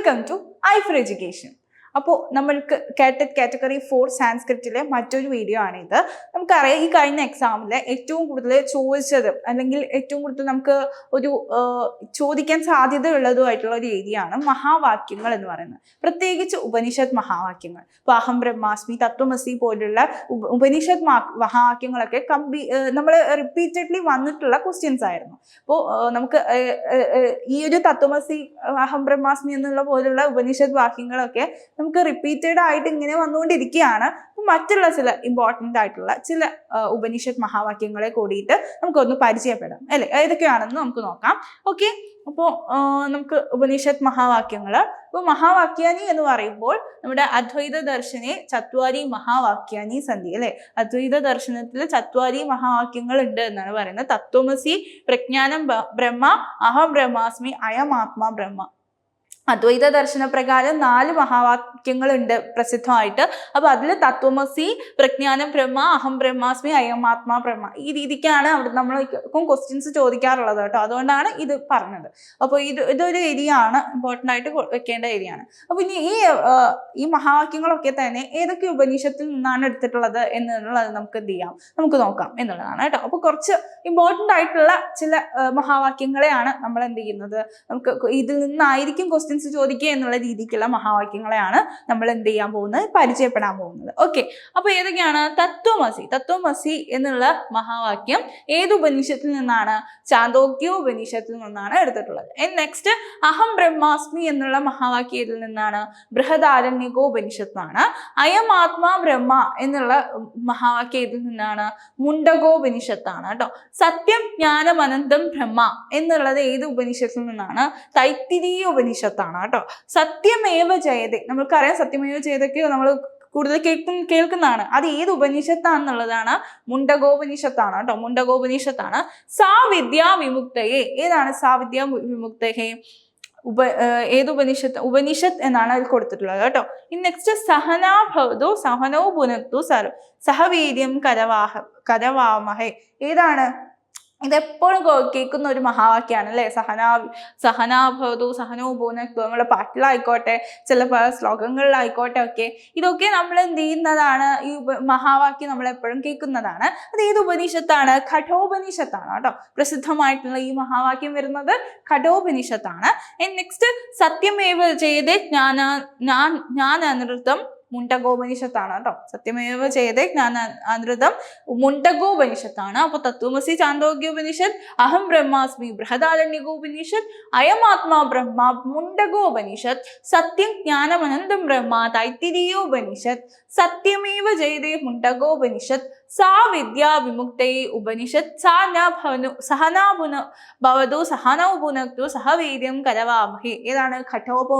Welcome to I for education അപ്പോൾ നമ്മൾക്ക് കാറ്ററ്റ് category four സാൻസ്ക്രിറ്റിലെ മറ്റൊരു വീഡിയോ ആണിത്. നമുക്കറിയാം ഈ കഴിഞ്ഞ എക്സാമിൽ ഏറ്റവും കൂടുതൽ ചോദിച്ചത് അല്ലെങ്കിൽ ഏറ്റവും കൂടുതൽ നമുക്ക് ഒരു ചോദിക്കാൻ സാധ്യതയുള്ളതുമായിട്ടുള്ള ഒരു ഏരിയയാണ് മഹാവാക്യങ്ങൾ എന്ന് പറയുന്നത്. പ്രത്യേകിച്ച് ഉപനിഷത്ത് മഹാവാക്യങ്ങൾ. ഇപ്പോൾ അഹം ബ്രഹ്മാസ്മി തത്വമസി പോലുള്ള ഉപനിഷത് ഉപനിഷത്ത് മഹാവാക്യങ്ങളൊക്കെ കമ്പി നമ്മൾ റിപ്പീറ്റഡ്ലി വന്നിട്ടുള്ള ക്വസ്റ്റ്യൻസ് ആയിരുന്നു. അപ്പോൾ നമുക്ക് ഈ ഒരു തത്വമസി അഹം ബ്രഹ്മാസ്മി എന്നുള്ള പോലുള്ള ഉപനിഷത്ത് വാക്യങ്ങളൊക്കെ നമുക്ക് റിപ്പീറ്റഡ് ആയിട്ട് ഇങ്ങനെ വന്നുകൊണ്ടിരിക്കുകയാണ്. മറ്റുള്ള ചില ഇമ്പോർട്ടന്റ് ആയിട്ടുള്ള ചില ഉപനിഷത്ത് മഹാവാക്യങ്ങളെ കൂടിയിട്ട് നമുക്കൊന്ന് പരിചയപ്പെടാം. അല്ലെ? ഏതൊക്കെയാണെന്ന് നമുക്ക് നോക്കാം. ഓക്കെ? അപ്പോൾ നമുക്ക് ഉപനിഷത്ത് മഹാവാക്യങ്ങൾ അപ്പോൾ മഹാവാക്യാനി എന്ന് പറയുമ്പോൾ നമ്മുടെ അദ്വൈത ദർശനെ ചത്വാരി മഹാവാക്യാനി സന്ധി അല്ലേ? അദ്വൈത ദർശനത്തിൽ ചത്വാരി മഹാവാക്യങ്ങൾ ഉണ്ട് എന്നാണ് പറയുന്നത്. തത്വമസി പ്രജ്ഞാനം ബ്രഹ്മ അഹം ബ്രഹ്മാസ്മി അയം ആത്മാ ബ്രഹ്മ. അദ്വൈത ദർശന പ്രകാരം നാല് മഹാവാക്യങ്ങളുണ്ട് പ്രസിദ്ധമായിട്ട്. അപ്പൊ അതിൽ തത്വമസി പ്രജ്ഞാനം ബ്രഹ്മ അഹം ബ്രഹ്മാസ്മി അയം ആത്മാ ബ്രഹ്മ ഈ രീതിക്കാണ് അവിടെ നമ്മൾ ക്വസ്റ്റ്യൻസ് ചോദിക്കാറുള്ളത് കേട്ടോ. അതുകൊണ്ടാണ് ഇത് പറഞ്ഞത്. അപ്പോൾ ഇത് ഇതൊരു ഏരിയ ആണ്. ഇമ്പോർട്ടന്റ് ആയിട്ട് വെക്കേണ്ട ഏരിയ ആണ്. അപ്പൊ ഇനി ഈ ഈ മഹാവാക്യങ്ങളൊക്കെ തന്നെ ഏതൊക്കെ ഉപനിഷത്തിൽ നിന്നാണ് എടുത്തിട്ടുള്ളത് എന്നുള്ളത് നമുക്ക് എന്ത് ചെയ്യാം? നമുക്ക് നോക്കാം എന്നുള്ളതാണ് കേട്ടോ. അപ്പൊ കുറച്ച് ഇമ്പോർട്ടന്റ് ആയിട്ടുള്ള ചില മഹാവാക്യങ്ങളെയാണ് നമ്മൾ എന്ത് ചെയ്യുന്നത്? നമുക്ക് ഇതിൽ നിന്നായിരിക്കും ക്വസ്റ്റ്യൻസ് ചോദിക്കുക എന്നുള്ള രീതിക്കുള്ള മഹാവാക്യങ്ങളെയാണ് നമ്മൾ എന്ത് ചെയ്യാൻ പോകുന്നത്? പരിചയപ്പെടാൻ പോകുന്നത്. ഓക്കെ അപ്പൊ ഏതൊക്കെയാണ്? തത്വമസി. തത്വമസി എന്നുള്ള മഹാവാക്യം ഏത് ഉപനിഷത്തിൽ നിന്നാണ്? ചാന്തോക്യ ഉപനിഷത്തിൽ നിന്നാണ് എടുത്തിട്ടുള്ളത്. നെക്സ്റ്റ് അഹം ബ്രഹ്മാസ്മി എന്നുള്ള മഹാവാക്യം ഏതിൽ നിന്നാണ്? ബൃഹദാരണ്യകോ ഉപനിഷത്താണ് അയം ആത്മാ ബ്രഹ്മ എന്നുള്ള മഹാവാക്യം ഏതിൽ നിന്നാണ്? മുണ്ടകോ ഉപനിഷത്താണ് കേട്ടോ. സത്യം ജ്ഞാനം അനന്തം ബ്രഹ്മ എന്നുള്ളത് ഏത് ഉപനിഷത്തിൽ നിന്നാണ്? തൈത്തിരീയ ഉപനിഷത്താണ് കേട്ടോ. സത്യമേവ ജയതേ. നമ്മൾക്കറിയാം സത്യമേവ ജയതയ്ക്ക് നമ്മൾ കൂടുതൽ കേൾക്കും കേൾക്കുന്നതാണ്. അത് ഏത് ഉപനിഷത്താണെന്നുള്ളതാണ് മുണ്ടകോപനിഷത്താണ് കേട്ടോ. മുണ്ടകോപനിഷത്താണ്. സാ വിദ്യാ വിമുക്തയെ. ഏതാണ് സാ വിദ്യാ വിമുക്തയെ? ഉപ ഏത് ഉപനിഷത്ത്? ഉപനിഷത്ത് എന്നാണ് അതിൽ കൊടുത്തിട്ടുള്ളത് കേട്ടോ. ഇനി നെക്സ്റ്റ് സഹനാഭവതു സഹനോ പുനത്തു സർ സഹവീര്യം കരവാഹ കരവാമഹേ. ഏതാണ്? ഇതെപ്പോഴും കേൾക്കുന്ന ഒരു മഹാവാക്യാണ് അല്ലെ? സഹനാ സഹനാഭവതു സഹനോ പോകുന്ന നമ്മുടെ പാട്ടിലായിക്കോട്ടെ ചില ശ്ലോകങ്ങളിലായിക്കോട്ടെ ഒക്കെ. ഇതൊക്കെ നമ്മൾ എന്ത് ചെയ്യുന്നതാണ്? ഈ മഹാവാക്യം നമ്മൾ എപ്പോഴും കേൾക്കുന്നതാണ്. അത് ഏത് ഉപനിഷത്താണ്? ഘടോപനിഷത്താണ് കേട്ടോ. പ്രസിദ്ധമായിട്ടുള്ള ഈ മഹാവാക്യം വരുന്നത് ഘടോപനിഷത്താണ് നെക്സ്റ്റ് സത്യമേവ ചെയ്ത് ജ്ഞാന ഞാൻ ഞാൻ അനൃതം മുണ്ടകോപനിഷത്താണ് കേട്ടോ. സത്യമേവ ചെയ്തേ ജ്ഞാന അനൃതം മുണ്ടകോപനിഷത്താണ്. അപ്പൊ തത്വമസി ചാന്തോഗ്യോപനിഷത്ത് അഹം ബ്രഹ്മാസ്മി ബൃഹദാരണ്യകോപനിഷത്ത് അയമാത്മാ ബ്രഹ്മ മുണ്ടകോപനിഷത്ത് സത്യം ജ്ഞാനമനന്തം ബ്രഹ്മ തൈത്തിരിയോപനിഷത്ത് സത്യമേവ ജയതേ മുണ്ടകോപനിഷത്ത് സാ വിദ്യാ വിമുക്തേ ഉപനിഷത് സാ ന ഭവനു വീര്യം കരവാമഹി ഏതാണ് ഘടോപ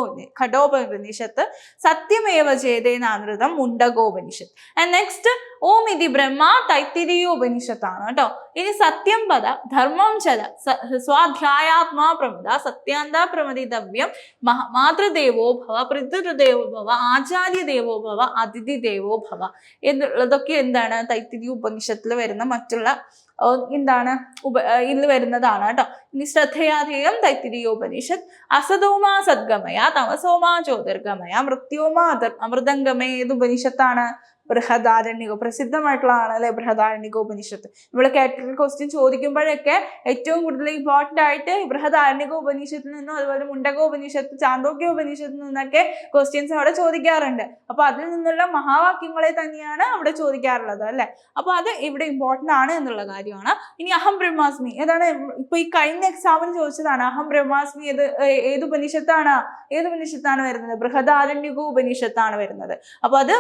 ഘടോപനിഷത്ത് സത്യമേവ ചേതേനാനൃതം മുണ്ടകോപനിഷത്ത്. ആൻഡ് നെക്സ്റ്റ് ഓം ഇതി ബ്രഹ്മ തൈത്തിരിയോപനിഷത്താണ് കേട്ടോ. ഇനി സത്യം പദ ധർമ്മം ചല സ്വാധ്യായാത്മാ പ്രമുദ സത്യാന്ത പ്രമദിതവ്യം മഹ മാതൃദേവോ ഭവ പിതൃദേവോ ഭവ ആചാര്യദേവോ ഭവ അതിഥി ദേവോ ഭവ എന്നുള്ളതൊക്കെ എന്താണ് തൈത്തിരി ഉപനിഷത്തിൽ വരുന്ന മറ്റുള്ള എന്താണ് ഉപ ഇതിൽ വരുന്നതാണ് കേട്ടോ. ഇനി ശ്രദ്ധയാധേയം തൈത്തിരിയോപനിഷത്ത് അസതോമാ സദ്ഗമയ തമസോമാ ജ്യോതിർഗമയ മൃത്യോമാ അമൃതംഗമയ ഏത് ഉപനിഷത്താണ്? ബൃഹദാരണ്യക പ്രസിദ്ധമായിട്ടുള്ളതാണല്ലേ ബൃഹദാരണ്യക ഉപനിഷത്ത്? നമ്മൾ കാറ്റഗറി ക്വസ്റ്റ്യൻ ചോദിക്കുമ്പോഴൊക്കെ ഏറ്റവും കൂടുതൽ ഇമ്പോർട്ടന്റ് ആയിട്ട് ബൃഹദാരണ്യക ഉപനിഷത്തിൽ നിന്നും അതുപോലെ മുണ്ടക ഉപനിഷത്ത് ചാന്തോക്യ ഉപനിഷത്തിൽ നിന്നൊക്കെ ക്വസ്റ്റ്യൻസ് അവിടെ ചോദിക്കാറുണ്ട്. അപ്പൊ അതിൽ നിന്നുള്ള മഹാവാക്യങ്ങളെ തന്നെയാണ് അവിടെ ചോദിക്കാറുള്ളത് അല്ലെ? അപ്പൊ അത് ഇവിടെ ഇമ്പോർട്ടന്റ് ആണ് എന്നുള്ള കാര്യമാണ്. ഇനി അഹം ബ്രഹ്മാസ്മി ഏതാണ് ഇപ്പൊ ഈ കഴിഞ്ഞ എക്സാമിന് ചോദിച്ചതാണ് അഹം ബ്രഹ്മാസ്മി ഏത് ഏത് ഉപനിഷത്താണ്? ഏത് ഉപനിഷത്താണ് വരുന്നത്? ബൃഹദാരണ്യക ഉപനിഷത്താണ് വരുന്നത്. അപ്പൊ അത്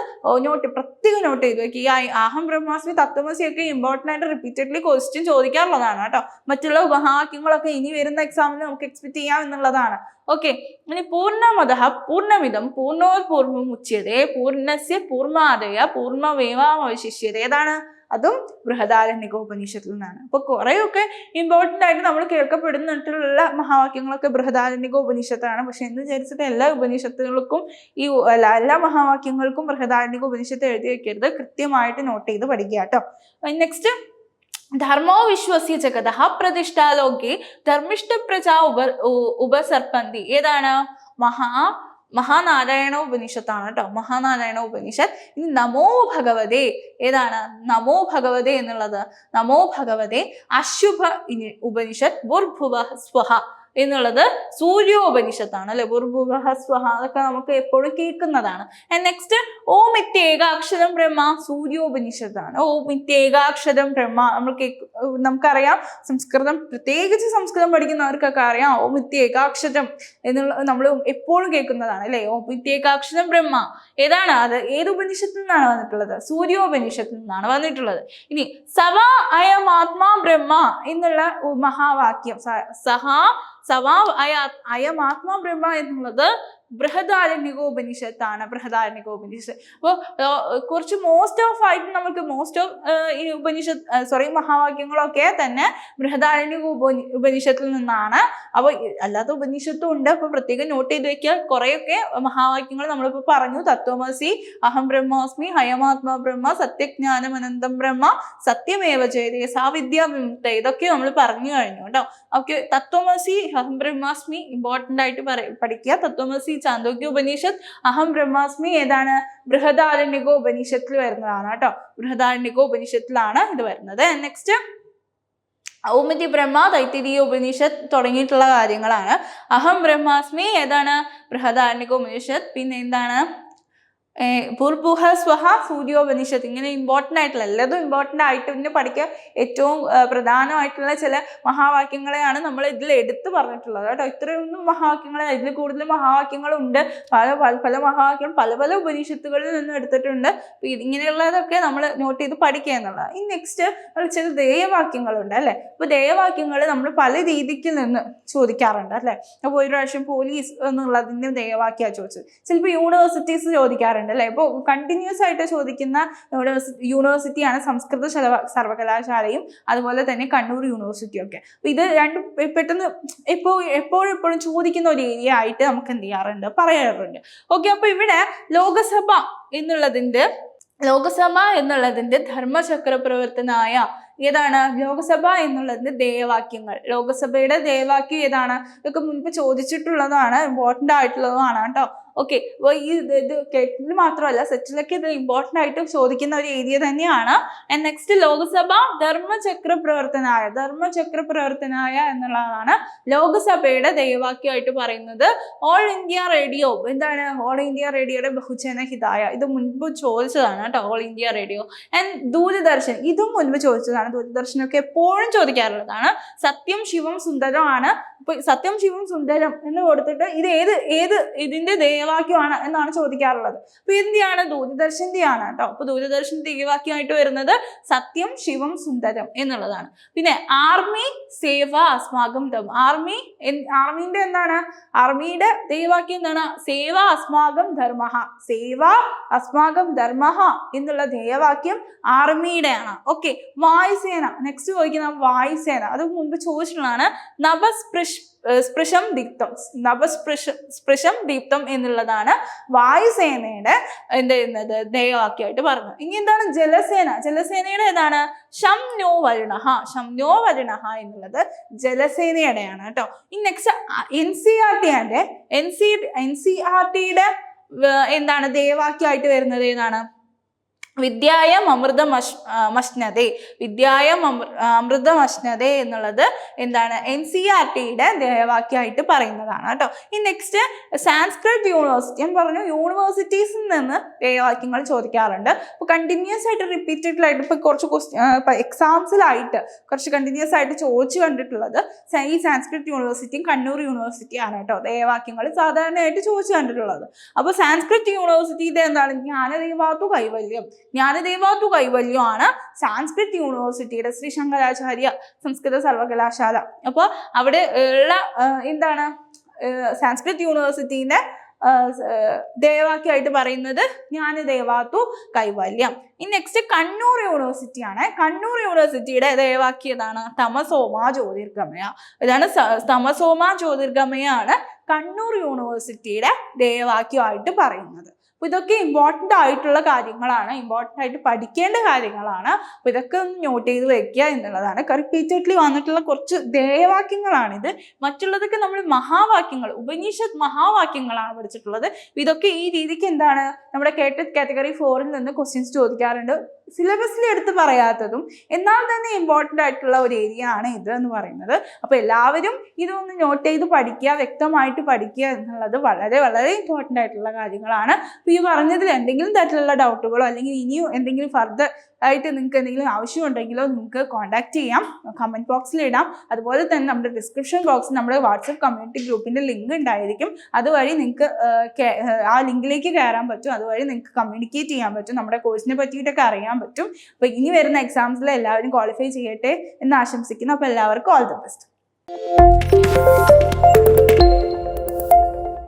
നോട്ട് പ്രത്യേകം നോട്ട് ചെയ്തു. വെക്കുക ഈ അഹം ബ്രഹ്മാസ്മി തത്വമസി ഒക്കെ ഇമ്പോർട്ടന്റ് ആയിട്ട് റിപ്പീറ്റഡ്ലി ക്വസ്റ്റ്യൻ ചോദിക്കാറുള്ളതാണ് കേട്ടോ. മറ്റുള്ള ഉപഹാക്യങ്ങളൊക്കെ ഇനി വരുന്ന എക്സാമിൽ നമുക്ക് എക്സ്പെക്ട് ചെയ്യാം എന്നുള്ളതാണ്. ഓക്കെ ഇനി പൂർണമത പൂർണമിതം പൂർണോത്പൂർവം ഉച്ചതേ പൂർണസ്യ പൂർണാദയ പൂർണമേവാവശിഷ്യത ഏതാണ്? അതും ബൃഹദാരണ്യക ഉപനിഷത്തിൽ നിന്നാണ്. അപ്പൊ കുറേയൊക്കെ ഇമ്പോർട്ടന്റ് ആയിട്ട് നമ്മൾ കേൾക്കപ്പെടുന്നിട്ടുള്ള മഹാവാക്യങ്ങളൊക്കെ ബൃഹദാരണ്യക ഉപനിഷത്താണ്. പക്ഷെ എന്ന് വിചാരിച്ചിട്ട് എല്ലാ ഉപനിഷത്തുകൾക്കും ഈ എല്ലാ മഹാവാക്യങ്ങൾക്കും ബൃഹദാരണ്യക ഉപനിഷത്ത് എഴുതി വെക്കരുത്. കൃത്യമായിട്ട് നോട്ട് ചെയ്ത് പഠിക്കുക കേട്ടോ. നെക്സ്റ്റ് ധർമ്മോ വിശ്വസ്യ ജഗത പ്രതിഷ്ഠാലോകെ ധർമ്മിഷ്ട പ്രജാ ഉപ ഉപസർപ്പന്തി. ഏതാണ്? മഹാ മഹാനാരായണ ഉപനിഷത്താണ് കേട്ടോ. മഹാനാരായണ ഉപനിഷത്ത്. ഇനി നമോ ഭഗവതേ ഏതാണ്? നമോ ഭഗവതേ എന്നുള്ളത്. നമോ ഭഗവതേ അശുഭ ഉപനിഷത്ത്. ബുർഭുവ സ്വഹ. എന്നുള്ളത് സൂര്യോപനിഷത്താണ് അല്ലെ? ബുർഭുവ സ്വഹ അതൊക്കെ നമുക്ക് എപ്പോഴും കേൾക്കുന്നതാണ്. നെക്സ്റ്റ് ഓം ഇത്യേകാക്ഷരം ബ്രഹ്മ സൂര്യോപനിഷത്താണ്. ഓം ഇത്യേകാക്ഷരം ബ്രഹ്മ നമ്മൾ നമുക്കറിയാം സംസ്കൃതം പ്രത്യേകിച്ച് സംസ്കൃതം പഠിക്കുന്നവർക്കൊക്കെ അറിയാം ഓം ഇത്യേകാക്ഷരം എന്നുള്ള നമ്മൾ എപ്പോഴും കേൾക്കുന്നതാണ് അല്ലെ? ഓം ഇത്യേകാക്ഷരം ബ്രഹ്മ. ഏതാണ് അത്? ഏത് ഉപനിഷത്തിൽ നിന്നാണ് വന്നിട്ടുള്ളത്? സൂര്യോപനിഷത്തിൽ നിന്നാണ് വന്നിട്ടുള്ളത്. ഇനി സവ അയം ആത്മാ ബ്രഹ്മ എന്നുള്ള മഹാവാക്യം. സഹ സവാ അയ അയമാത്മാ ബ്രഹ്മ എന്നുള്ളത് ബൃഹദാരണ്യകോപനിഷത്താണ് ബൃഹദാരണ്യകോപനിഷത്ത്. അപ്പോൾ കുറച്ച് മോസ്റ്റ് ഓഫ് ആയിട്ട് നമുക്ക് മോസ്റ്റ് ഓഫ് ഈ ഉപനിഷത്ത് സോറി മഹാവാക്യങ്ങളൊക്കെ തന്നെ ബൃഹദാരണ്യക ഉപനി ഉപനിഷത്തിൽ നിന്നാണ്. അപ്പോൾ അല്ലാത്ത ഉപനിഷത്തും ഉണ്ട്. അപ്പോൾ പ്രത്യേകം നോട്ട് ചെയ്ത് വെക്കുക. കുറേയൊക്കെ മഹാവാക്യങ്ങൾ നമ്മളിപ്പോൾ പറഞ്ഞു. തത്വമസി അഹം ബ്രഹ്മാസ്മി ഹയമാത്മാ ബ്രഹ്മ സത്യജ്ഞാനം അനന്തം ബ്രഹ്മ സത്യമേവ ജയതേ സാവിദ്യ വിമുക്ത ഇതൊക്കെ നമ്മൾ പറഞ്ഞു കഴിഞ്ഞു കേട്ടോ. ഓക്കെ തത്വമസി അഹം ബ്രഹ്മാസ്മി ഇമ്പോർട്ടന്റ് ആയിട്ട് പറ പഠിക്കുക. തത്വമസി ചാന്തോക്യ ഉപനിഷത്ത് അഹം ബ്രഹ്മാസ്മി ഏതാണ്? ബൃഹദാരണ്യക ഉപനിഷത്തിൽ വരുന്നതാണ് കേട്ടോ. ബൃഹദാരണ്യക ഉപനിഷത്തിലാണ് ഇത് വരുന്നത്. നെക്സ്റ്റ് ഔമിതി ബ്രഹ്മ തൈത്തിരീയ ഉപനിഷത്ത് തുടങ്ങിയിട്ടുള്ള കാര്യങ്ങളാണ്. അഹം ബ്രഹ്മാസ്മി ഏതാണ്? ബൃഹദാരണ്യക ഉപനിഷത്ത്. പിന്നെ എന്താണ്? ഭൂർഭുഹ സ്വഹ സൂര്യോപനിഷത്ത്. ഇങ്ങനെ ഇമ്പോർട്ടന്റ് ആയിട്ടുള്ള എല്ലാതും ഇമ്പോർട്ടന്റ് ആയിട്ട് പിന്നെ പഠിക്കുക ഏറ്റവും പ്രധാനമായിട്ടുള്ള ചില മഹാവാക്യങ്ങളെയാണ് നമ്മൾ ഇതിൽ എടുത്തു പറഞ്ഞിട്ടുള്ളത് കേട്ടോ. ഇത്രയൊന്നും മഹാവാക്യങ്ങൾ ഇതിൽ കൂടുതൽ മഹാവാക്യങ്ങളുണ്ട്. പല പല പല മഹാവാക്യങ്ങൾ പല പല ഉപനിഷത്തുകളിൽ നിന്നും എടുത്തിട്ടുണ്ട്. അപ്പോൾ ഇങ്ങനെയുള്ളതൊക്കെ നമ്മൾ നോട്ട് ചെയ്ത് പഠിക്കുക എന്നുള്ളതാണ്. ഈ നെക്സ്റ്റ് ചില ദേയവാക്യങ്ങളുണ്ട് അല്ലേ? അപ്പൊ ദേയവാക്യങ്ങൾ നമ്മൾ പല രീതിക്ക് നിന്ന് ചോദിക്കാറുണ്ട് അല്ലേ? അപ്പോൾ ഒരു പ്രാവശ്യം പോലീസ് എന്നുള്ളതിന്റെ ദേയവാക്യമാണ് ചോദിച്ചത്. ചിലപ്പോൾ യൂണിവേഴ്സിറ്റീസ് ചോദിക്കാറുണ്ട്. അല്ലെ ഇപ്പോൾ കണ്ടിന്യൂസ് ആയിട്ട് ചോദിക്കുന്ന യൂണിവേഴ്സിറ്റി ആണ് സംസ്കൃത സർവകലാശാലയും അതുപോലെ തന്നെ കണ്ണൂർ യൂണിവേഴ്സിറ്റിയും ഒക്കെ. ഇത് രണ്ടും പെട്ടെന്ന് എപ്പോ എപ്പോഴും എപ്പോഴും ചോദിക്കുന്ന ഒരു ഏരിയ ആയിട്ട് നമുക്ക് എന്ത് ചെയ്യാറുണ്ട്? പറയാറുണ്ട്. ഓക്കെ അപ്പൊ ഇവിടെ ലോകസഭ എന്നുള്ളതിന്റെ ലോകസഭ എന്നുള്ളതിന്റെ ധർമ്മചക്ര പ്രവർത്തനായ ഏതാണ്? ലോകസഭ എന്നുള്ളതിന്റെ ദേവാക്യങ്ങൾ ലോകസഭയുടെ ദേവാക്യം ഏതാണ്? ഇതൊക്കെ മുൻപ് ചോദിച്ചിട്ടുള്ളതാണ് ഇമ്പോർട്ടന്റ് ആയിട്ടുള്ളതാണ് കേട്ടോ. ഓക്കെ ഇത് ഇത് കെറ്റിൽ മാത്രമല്ല സെറ്റിലൊക്കെ ഇത് ഇമ്പോർട്ടന്റ് ആയിട്ട് ചോദിക്കുന്ന ഒരു ഏരിയ തന്നെയാണ്. നെക്സ്റ്റ് ലോകസഭ ധർമ്മചക്ര പ്രവർത്തനായ ധർമ്മചക്ര പ്രവർത്തനായ എന്നുള്ളതാണ് ലോകസഭയുടെ ദൈവവാക്യമായിട്ട് പറയുന്നത്. ഓൾ ഇന്ത്യ റേഡിയോ എന്താണ്? ഓൾ ഇന്ത്യ റേഡിയോയുടെ ബഹുജന ഹിതായ. ഇത് മുൻപ് ചോദിച്ചതാണ് കേട്ടോ all India radio and Doordarshan ഇതും മുൻപ് ചോദിച്ചതാണ്. ദൂരദർശനൊക്കെ എപ്പോഴും ചോദിക്കാറുള്ളതാണ്. സത്യം ശിവം സുന്ദരമാണ്. സത്യം ശിവം സുന്ദരം എന്ന് കൊടുത്തിട്ട് ഇത് ഏത് ഏത് ഇതിന്റെ ദേവാക്യമാണ് എന്നാണ് ചോദിക്കാറുള്ളത്. അപ്പൊ എന്തിയാണ് ദൂരദർശന്റെയാണ് കേട്ടോ. അപ്പൊ ദൂരദർശൻ ദേവാക്യമായിട്ട് വരുന്നത് സത്യം ശിവം സുന്ദരം എന്നുള്ളതാണ്. പിന്നെ ആർമി സേവ അസ്മാകം ദം. ആർമി ആർമിന്റെ എന്താണ്? ആർമിയുടെ ദേവാക്യം എന്താണ്? സേവ അസ്മാകം ധർമ്മ സേവ അസ്മാകം ധർമ്മ എന്നുള്ള ദേവാക്യം ആർമിയുടെയാണ്. ഓക്കെ വായുസേന. നെക്സ്റ്റ് ചോദിക്കുന്ന വായുസേന. അത് മുൻപ് ചോദിച്ചിട്ടുള്ളതാണ്. നഭസ്പൃഷ് സ്പൃശം ദീപ്തം. നവസ്പൃശം സ്പൃശം ദീപ്തം എന്നുള്ളതാണ് വായുസേനയുടെ എന്ത് ചെയ്യുന്നത്? ദേവാക്യമായിട്ട് പറഞ്ഞു ഇനി എന്താണ് ജലസേന? ജലസേനയുടെ ഏതാണ്? ഷംനോ വരുണഹ. ഷംനോ വരുണഹ എന്നുള്ളത് ജലസേനയുടെയാണ് കേട്ടോ. ഇനി next N C R T and N C N C R ടിയുടെ എന്താണ്? ദേവാക്യമായിട്ട് വരുന്നത് ഏതാണ്? വിദ്യായം അമൃതമശ് മശ്നതേ. വിദ്യായം അമൃ അമൃതമഷ്ണതേ എന്നുള്ളത് എന്താണ്? എൻ സി ആർ ടിയുടെ ദേവാക്യമായിട്ട് പറയുന്നതാണ് കേട്ടോ. ഈ നെക്സ്റ്റ് സാൻസ്ക്രിറ്റ് യൂണിവേഴ്സിറ്റി ഞാൻ പറഞ്ഞു യൂണിവേഴ്സിറ്റീസിൽ നിന്ന് ദേവാക്യങ്ങൾ ചോദിക്കാറുണ്ട്. അപ്പോൾ കണ്ടിന്യൂസ് ആയിട്ട് റിപ്പീറ്റഡ് ആയിട്ട് ഇപ്പോൾ കുറച്ച് ക്വസ്റ്റ്യൻ എക്സാംസിലായിട്ട് കുറച്ച് കണ്ടിന്യൂസ് ആയിട്ട് ചോദിച്ചു കണ്ടിട്ടുള്ളത് ഈ സാൻസ്ക്രിറ്റ് യൂണിവേഴ്സിറ്റിയും കണ്ണൂർ യൂണിവേഴ്സിറ്റിയാണ് കേട്ടോ. ദേവാക്യങ്ങൾ സാധാരണയായിട്ട് ചോദിച്ചു കണ്ടിട്ടുള്ളത്. അപ്പോൾ സാൻസ്ക്രിറ്റ് യൂണിവേഴ്സിറ്റി ഇത് എന്താണ്? ജ്ഞാനദേവാത്തു കൈവല്യം. ജ്ഞാനദേവാത്തു കൈവല്യമാണ് സാൻസ്ക്രിറ്റ് യൂണിവേഴ്സിറ്റിയുടെ ശ്രീ ശങ്കരാചാര്യ സംസ്കൃത സർവകലാശാല. അപ്പോൾ അവിടെ ഉള്ള എന്താണ്? സാൻസ്ക്രിറ്റ് യൂണിവേഴ്സിറ്റീന്റെ ദേവാക്യമായിട്ട് പറയുന്നത് ജ്ഞാനദേവാത്തു കൈവല്യം. ഇനി നെക്സ്റ്റ് കണ്ണൂർ യൂണിവേഴ്സിറ്റിയാണ്. കണ്ണൂർ യൂണിവേഴ്സിറ്റിയുടെ ദേവാക്യം ഏതാണ്? തമസോമ ജ്യോതിർഗമയ. ഇതാണ് തമസോമ ജ്യോതിർഗമയാണ് കണ്ണൂർ യൂണിവേഴ്സിറ്റിയുടെ ദേവാക്യമായിട്ട് പറയുന്നത്. അപ്പോൾ ഇതൊക്കെ ഇമ്പോർട്ടന്റ് ആയിട്ടുള്ള കാര്യങ്ങളാണ്. ഇമ്പോർട്ടന്റ് ആയിട്ട് പഠിക്കേണ്ട കാര്യങ്ങളാണ്. അപ്പോൾ ഇതൊക്കെ ഒന്ന് നോട്ട് ചെയ്ത് വെക്കുക എന്നുള്ളതാണ്. റിപ്പീറ്റഡ്ലി വന്നിട്ടുള്ള കുറച്ച് ദേവാക്യങ്ങളാണിത് മറ്റുള്ളതൊക്കെ നമ്മൾ മഹാവാക്യങ്ങൾ ഉപനിഷത്ത് മഹാവാക്യങ്ങളാണ് പഠിച്ചിട്ടുള്ളത്. ഇതൊക്കെ ഈ രീതിക്ക് എന്താണ്? നമ്മുടെ കേട്ട കാറ്റഗറി ഫോറിൽ നിന്ന് ക്വസ്റ്റ്യൻസ് ചോദിക്കാറുണ്ട്. സിലബസിൽ എടുത്ത് പറയാത്തതും എന്നാൽ തന്നെ ഇമ്പോർട്ടന്റ് ആയിട്ടുള്ള ഒരു ഏരിയ ആണ് ഇത് എന്ന് പറയുന്നത്. അപ്പോൾ എല്ലാവരും ഇതൊന്ന് നോട്ട് ചെയ്ത് പഠിക്കുക വ്യക്തമായിട്ട് പഠിക്കുക എന്നുള്ളത് വളരെ വളരെ ഇമ്പോർട്ടന്റ് ആയിട്ടുള്ള കാര്യങ്ങളാണ്. അപ്പോൾ ഈ പറഞ്ഞതിൽ എന്തെങ്കിലും തരത്തിലുള്ള ഡൗട്ടുകളോ അല്ലെങ്കിൽ ഇനിയും എന്തെങ്കിലും ഫർദർ ആയിട്ട് നിങ്ങൾക്ക് എന്തെങ്കിലും ആവശ്യം ഉണ്ടെങ്കിലോ നിങ്ങൾക്ക് കോൺടാക്ട് ചെയ്യാം. കമന്റ് ബോക്സിൽ ഇടാം. അതുപോലെ തന്നെ നമ്മുടെ ഡിസ്ക്രിപ്ഷൻ ബോക്സിൽ നമ്മുടെ വാട്സപ്പ് കമ്മ്യൂണിറ്റി ഗ്രൂപ്പിന്റെ ലിങ്ക് ഉണ്ടായിരിക്കും. അതുവഴി നിങ്ങൾക്ക് ആ ലിങ്കിലേക്ക് കയറാൻ പറ്റും. അതുവഴി നിങ്ങൾക്ക് കമ്മ്യൂണിക്കേറ്റ് ചെയ്യാൻ പറ്റും. നമ്മുടെ കോഴ്സിനെ പറ്റിയിട്ടൊക്കെ അറിയാൻ പറ്റും. അപ്പോൾ ഇനി വരുന്ന എക്സാംസിൽ എല്ലാവരും ക്വാളിഫൈ ചെയ്യട്ടെ എന്ന് ആശംസിക്കുന്നു. അപ്പോൾ എല്ലാവർക്കും ഓൾ ദി ബെസ്റ്റ്